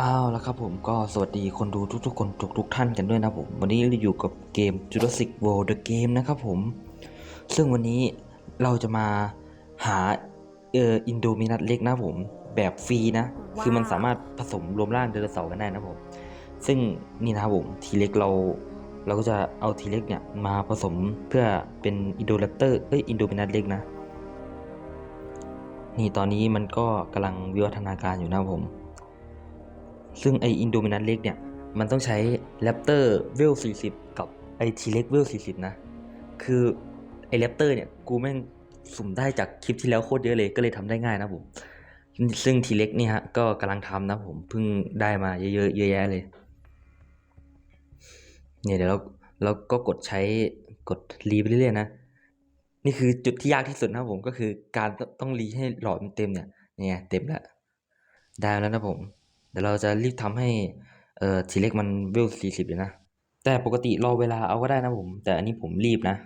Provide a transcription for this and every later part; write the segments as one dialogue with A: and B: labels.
A: อ้าวแล้วครับผมก็สวัสดีคนดูทุกๆคนทุกทุกๆท่านกันด้วยนะผม วันนี้เราอยู่กับเกม Jurassic World The Game นะครับผม ซึ่งวันนี้เราจะมาหาเอ่ออินโดมินัทเล็กนะผม แบบฟรีนะ คือมันสามารถผสมรวมร่างไดโนเสาร์กันได้นะผม ซึ่งนี่นะครับผมทีเล็กเรา เราก็จะเอาทีเล็กเนี่ยมาผสมเพื่อเป็นอินโดแรปเตอร์เอ้ยอินโดมินัทเล็กนะ นี่ตอนนี้มันก็กำลังวิวัฒนาการอยู่นะครับผม ซึ่งไออินโดมินันเล็กเนี่ย มันต้องใช้แรปเตอร์เวล40 กับไอทีเล็กเวล40 นะ คือไอแรปเตอร์เนี่ย กูแม่งสุ่มได้จากคลิปที่แล้วโคตรเยอะเลยก็เลยทำได้ง่ายนะผม ซึ่งทีเล็กนี่ฮะ ก็กำลังทำนะผมเพิ่งได้มาเยอะๆเยอะแยะเลย เนี่ยเดี๋ยวเราเราก็กดใช้กดรีไปเรื่อยๆนะ นี่คือจุดที่ยากที่สุดนะผมก็คือการต้องรีให้หลอดมันเต็มเนี่ยเนี่ยเต็มแล้วได้แล้วนะผม ดี๋ยวเราจะรีบทำให้เอ่อทีเล็กมันเวลสี่สิบเลยนะ แต่ปกติรอเวลาเอาก็ได้นะผม แต่อันนี้ผมรีบนะ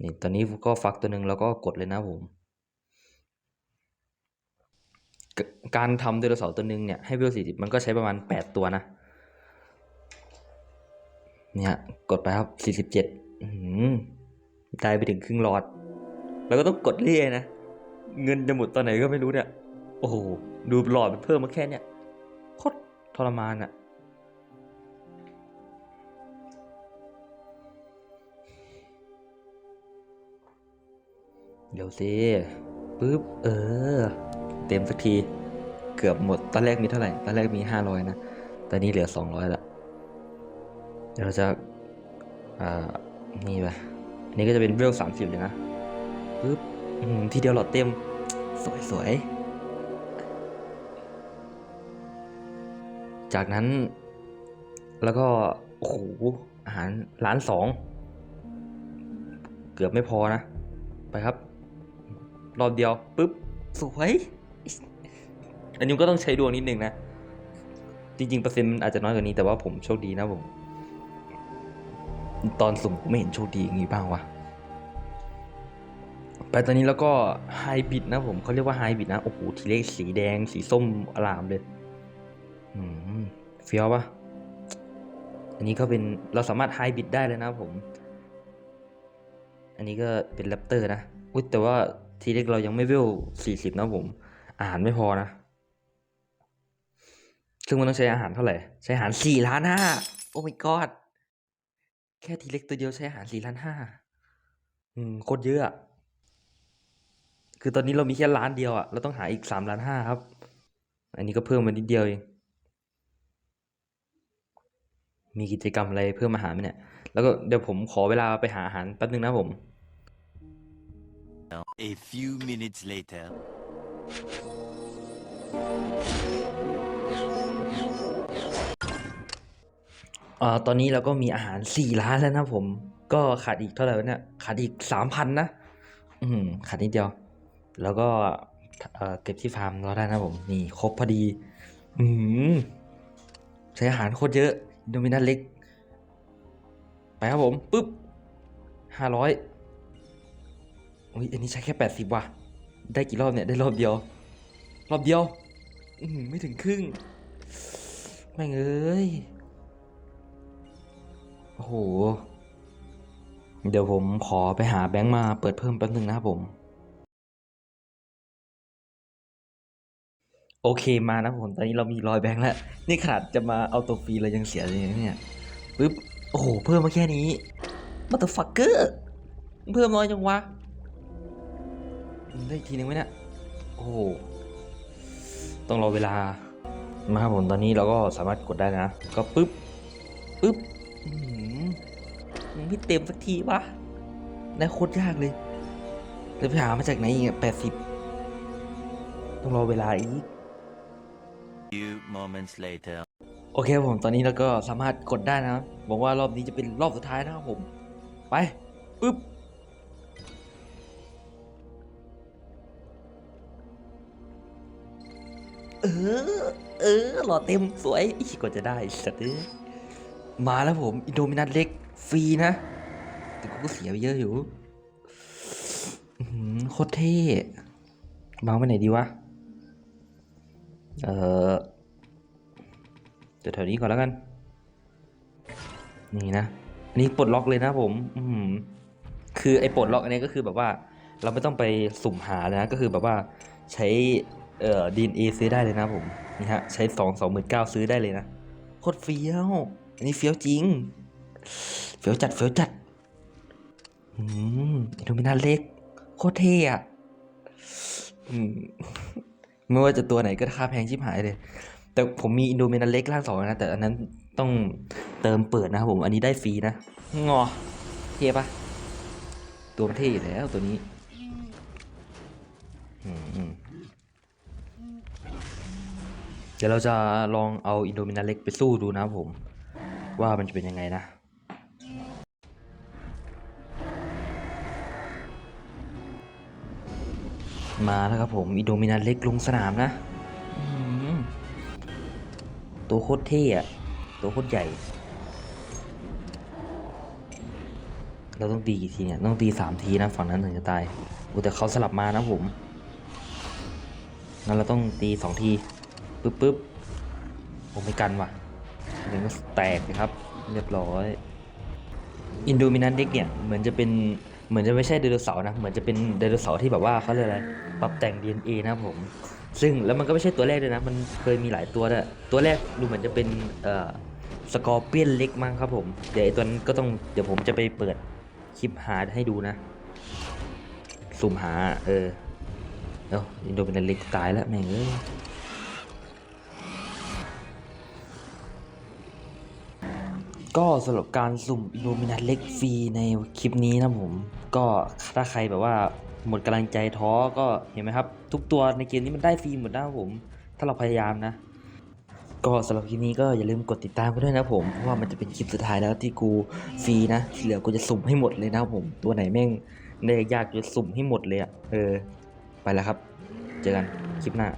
A: นี่ตอนนี้ก็ฟักตัวหนึ่งแล้วก็กดเลยนะผม การทำไดโนเสาร์ตัวหนึ่งเนี่ยให้เวลสี่สิบมันก็ใช้ประมาณแปดตัวนะ เนี่ยกดไปครับสี่สิบเจ็ดได้ไปถึงครึ่งหลอด แล้วก็ต้องกดเรื่อยนะ เงินจะหมดตอนไหนก็ไม่รู้เนี่ย โอ้โห ดูหลอดมันเพิ่มมาแค่เนี่ย ทรมานอะเดี๋ยวสิปึ๊บ เออ เต็มสักที เกือบหมด ตอนแรกมีเท่าไหร่ ตอนแรกมีห้าร้อยนะ ตอนนี้เหลือสองร้อยละ เดี๋ยวเราจะ อ่า นี่ไปอันนี้ก็จะเป็นเวลสามสิบเลยนะปึ๊บทีเดียวหลอดเต็ม สวยสวย จากนั้น แล้วก็โอ้โหอาหารร้านสอง เกือบไม่พอนะ ไปครับ รอบเดียวปึ๊บ สวย อันนี้ก็ต้องใช้ดวงนิดนึงนะ จริง ๆ เปอร์เซ็นต์มันอาจจะน้อยกว่านี้แต่ว่าผมโชคดีนะผม ตอนสุ่มกูไม่เห็นโชคดีอย่างนี้บ้างวะไปตอนนี้แล้วก็ไฮบิดนะผมเขาเรียกว่าไฮบิดนะ โอ้โห ทีเลขสีแดง สีส้มอลามเลย เฟี้ยวปะอันนี้ก็เป็นเราสามารถไฮบิดได้เลยนะผม อันนี้ก็เป็นแรปเตอร์นะ อุ้ยแต่ว่าทีเล็กเรายังไม่เวลสี่สิบนะผม อาหารไม่พอนะ ซึ่งมันต้องใช้อาหารเท่าไหร่ ใช้อาหารสี่ล้านห้าโอ้ my god แค่ทีเล็กตัวเดียวใช้อาหารสี่ล้านห้าอืมโคตรเยอะอะคือตอนนี้เรามีแค่ล้านเดียวอะเราต้องหาอีกสามล้านห้าครับ อันนี้ก็เพิ่มมานิดเดียวเอง มีกิจกรรมอะไรเพิ่มอาหารไหมเนี่ย แล้วก็เดี๋ยวผมขอเวลาไปหาอาหารแป๊บนึงนะผม
B: A few minutes later.
A: เอ่อตอนนี้เราก็มีอาหารสี่ล้านแล้วนะผม ก็ขาดอีกเท่าไหร่วะเนี่ย ขาดอีกสามพันนะ อืมขาดนิดเดียว แล้วก็เอ่อเก็บที่ฟาร์มเราได้นะผม นี่ครบพอดี อืมใช้อาหารโคตรเยอะ โดมินัทเล็ก ไปครับผมปุ๊บห้าร้อยอุ้ยอันนี้ใช้แค่แปดสิบว่ะ ได้กี่รอบเนี่ย ได้รอบเดียว รอบเดียวอืไม่ถึงครึ่ง ไม่งเอ้ย โอ้โห เดี๋ยวผมขอไปหาแบงค์มาเปิดเพิ่มแป๊บนึงนะครับผม โอเคมานะผมตอนนี้เรามีรอยแบงค์แล้ว นี่ขาดจะมาเอาตัวฟรีเรายังเสียเลยเนี่ยปึ๊บโอ้โหเพิ่มมาแค่นี้มาต h ฟักเกอร์เพิ่มน้อยจังวะได้อีกทีนึงไหมเนี่ยโอ้ต้องรอเวลามาครับผมตอนนี้เราก็สามารถกดได้นะ ก็ปึ๊บปึ๊บอื้อหือมันไม่เต็มสักทีวะได้โคตรยากเลยจะไปหามาจากไหนอีกแปดสิบต้องรอเวลาอีก
B: Few moments later.
A: โอเคผมตอนนี้เราก็สามารถกดได้นะครับหวังว่ารอบนี้จะเป็นรอบสุดท้ายนะครับผม ไปปึ๊บเออ เออ หล่อเต็มสวยอีกกว่าจะได้สัตว์เอ้ยมาแล้วผม อินโดมินัทเล็กฟรีนะ แต่กูก็เสียไปเยอะอยู่อื้อหือโคตรเท่วาไปไหนดีวะ เออแถวนี้ก่อนแล้วกัน นี่นะ อันนี้ปลดล็อกเลยนะผม อืมคือไอ้ปลดล็อกอันนี้ก็คือแบบว่า เราไม่ต้องไปสุ่มหาเลยนะ ก็คือแบบว่าใช้เอ่อดีเอซื้อได้เลยนะผม นี่ฮะ ใช้สองสองหมื่นเก้าซื้อได้เลยนะ โคตรเฟี้ยว อันนี้เฟี้ยวจริง เฟี้ยวจัด เฟี้ยวจัด อืมอินโดมินาเล็ก โคตรเท่อะอืม ไม่ว่าจะตัวไหนก็ราคาแพงชิบหายเลย แต่ผมมีอินโดเมนาเล็กร่างสองนะ แต่อันนั้นต้องเติมเปิดนะครับผม อันนี้ได้ฟรีนะ งอเท่ปะตัวมันเท่อยู่แล้วตัวนี้เดี๋ยวเราจะลองเอาอินโดมินาเล็กไปสู้ดูนะครับผม ว่ามันจะเป็นยังไงนะ มาแล้วครับผมอินโดมินาเล็กลงสนามนะอื้อหือตัวโคตรเท่อะตัวโคตรใหญ่ เราต้องตีกี่ทีเนี่ย ต้องตีสามทีนะ ฝั่งนั้นถึงจะตายโอ้แต่เขาสลับมานะผมงั้นเราต้องตีสองทีปึ๊บปึ๊บผมไม่กันว่ะเดี๋ยวก็แตกนะครับ เรียบร้อย อินโดมินันเด็กเนี่ย เหมือนจะเป็น เหมือนจะไม่ใช่ไดโนเสาร์นะ เหมือนจะเป็นไดโนเสาร์ที่แบบว่าเขาเรียกอะไร ปรับแต่ง DNA นะครับผม ซึ่งแล้วมันก็ไม่ใช่ตัวแรกด้วยนะ มันเคยมีหลายตัวด้วยตัวแรกดูเหมือนจะเป็นเอ่อสกอร์เปียนเล็กมั้งครับผม เดี๋ยวไอ้ตัวนั้นก็ต้อง เดี๋ยวผมจะไปเปิดคลิปหาให้ดูนะ สุ่มหา เออ เอ้าอินโดมินันเล็กตายแล้วแม่งเอ้ย ก็สำหรับการสุ่มอินโดมินันเล็กฟรีในคลิปนี้นะผม ก็ถ้าใครแบบว่าหมดกำลังใจท้อก็เห็นไหมครับ ทุกตัวในเกมนี้มันได้ฟรีหมดนะผม ถ้าเราพยายามนะ ก็สำหรับคลิปนี้ก็อย่าลืมกดติดตามกันด้วยนะผมเพราะว่ามันจะเป็นคลิปสุดท้ายแล้วที่กูฟรีนะที่เหลือกูจะสุ่มให้หมดเลยนะผม ตัวไหนแม่งได้ยากจะสุ่มให้หมดเลยอะเออ ไปแล้วครับ เจอกันคลิปหน้า